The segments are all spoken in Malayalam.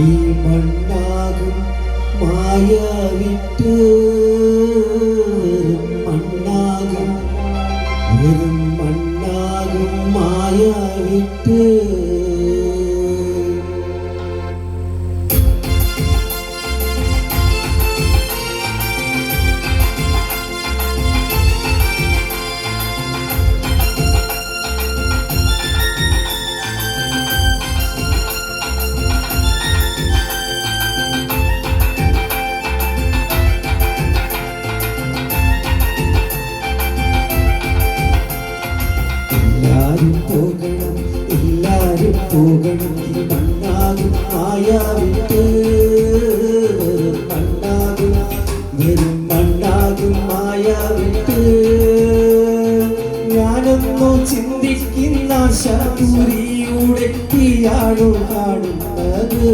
ഈ മണ്ണാകും മായ വിട്ട് വെറും മണ്ണാകും വെറും മണ്ണാകും മായ പോകണം ഈ മായ വിട്ട് മണ്ണാകും വെറും മായ വിട്ട് ഞാനൊന്നു ചിന്തിക്കുന്ന ശാപുരിയുടെ തീയാണു കാണുന്നത്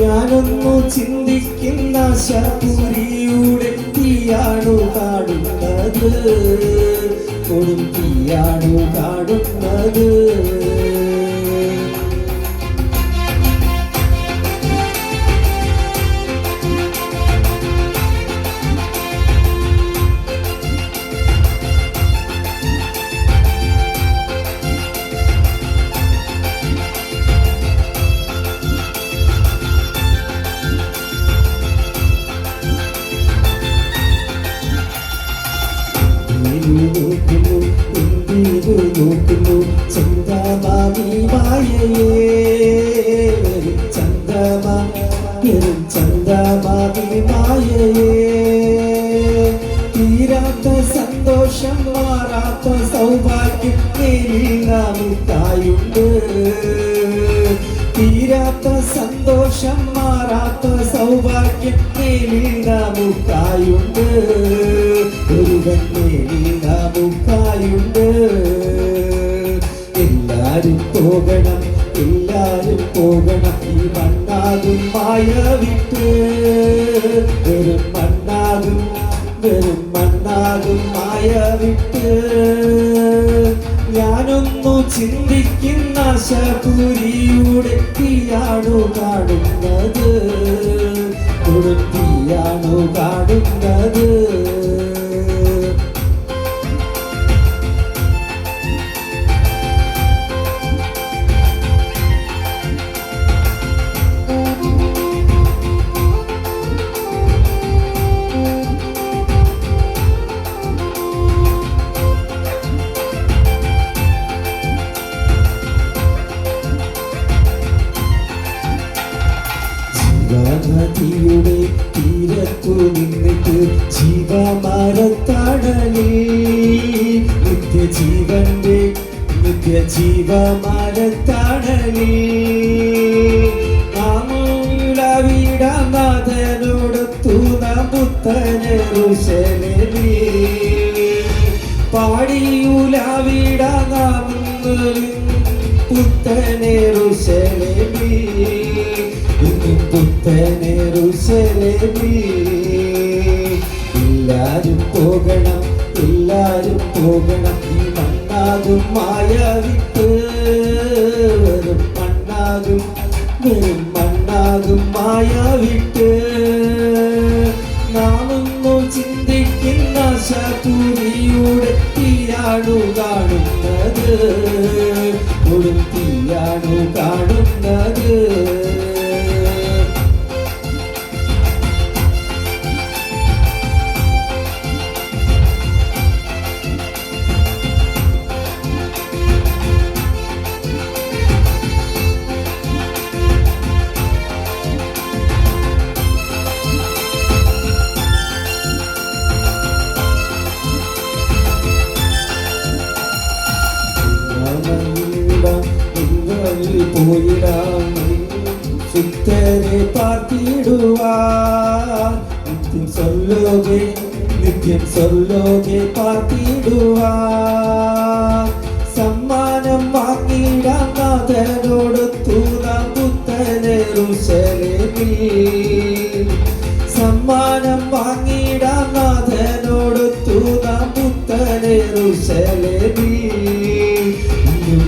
ഞാനൊന്നു ചിന്തിക്കുന്ന ശാപുരിയുടെ തീയാണു കാണുന്നത് കൊടും തീയാണു നോക്കുന്നു നോക്കുന്നു. ചന്ദമാമി മായയേ വെറും ചന്ദമാമി മായയേ. തീരാത്ത സന്തോഷം മാറാത്ത സൗഭാഗ്യം നേരിൽ നമുക്കായുണ്ട് തീരാത്ത സന്തോഷം മാറാത്ത സൗഭാഗ്യം നേരിൽ പോകണം ഈ മണ്ണാകും മായ വിട്ട് വെറും മണ്ണാകും വെറും മണ്ണാകും മായ വിട്ട് ഞാനൊന്നു ചിന്തിക്കുന്ന ശപുരിയുടെ തീയാണു കാണുന്നത്. തീയാണു കാണുന്നത്. നിന്നിട്ട് ജീവമരത്തടലിൽ നിത്യജീവന്റെ നിത്യജീവമരത്തടലിൽ നാമൂലവിടനാഥനോടൊത്തു നാം പുത്തനരുശലി പാടിയൂലവിടനാമെന്നൊരു പുത്തനരുശലി പുത്തനരുശലി പോകണം. എല്ലാരും പോകണം. ഈ മണ്ണാകും മായ പാർത്തിടുവാൻ നിത്യം സ്വല്ലോകെ നിത്യം സ്വല്ലോകെ പാർത്തിടുവാൻ. സമ്മാനം വാങ്ങിയിടാൻ നാഥനോടൊത്തു നാം പുത്തനേറുശലേമിൽ സമ്മാനം വാങ്ങിയിടാൻ നാഥനോടൊത്തു നാം പുത്തനേറുശലേമിൽ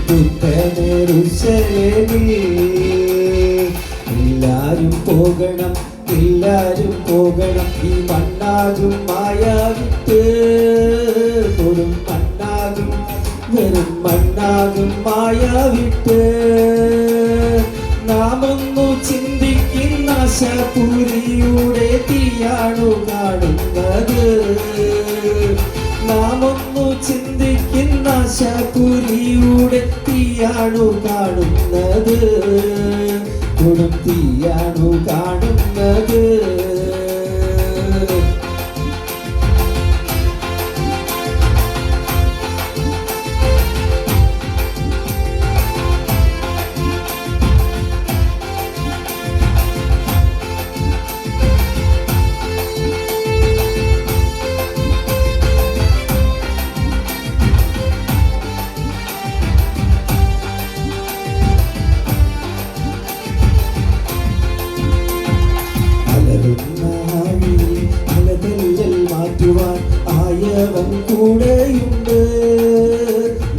പുത്തനേറുശലേമിൽ എല്ലാരും പോകണം എല്ലാരും പോകണം. ഈ മണ്ണാകും മായാവിട്ട് കൊടും മണ്ണാകും വെറും മണ്ണാകും മായാവിട്ട് നാമൊന്നു ചിന്തിക്കുന്ന ശപുരിയുടെ തീയാണു കാണുന്നത്. നാമൊന്നു ചിന്തിക്കുന്ന ശപുരിയുടെ തീയാണു കാണുന്നത്. കൊടും തീയാണു അലതല്ലൽ മാറ്റുവാൻ ആയവൻ കൂടെയുണ്ട്.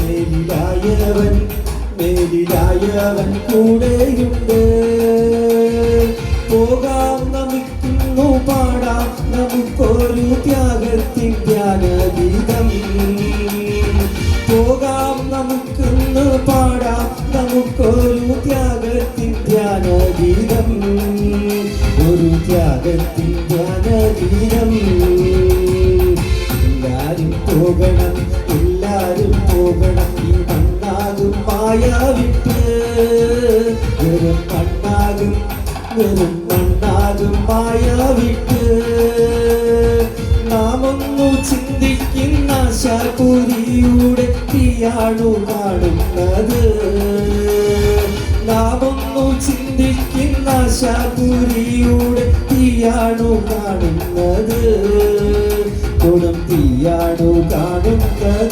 മേലിലായവൻ മേലിലായവൻ കൂടെയുണ്ട്. പോകാം നമുക്കിന്നു ധ്യാനഗീതം എല്ലാരും പോകണം എല്ലാരും പോകണം. ഈ മണ്ണാകും മായാവിട്ട് വെറും മണ്ണാകും വെറും മണ്ണാകും വിട്ട് നാമൊന്നു ചിന്തിക്കുന്ന ശാപുരിയുടെ തീയാണു കാണുന്നത്. നാമൊന്നു ചിന്തിക്കുന്ന ശാപുരിയുടെ തീയാണു കാണുന്നത്. കൊടും തീയാണു കാണുന്നത്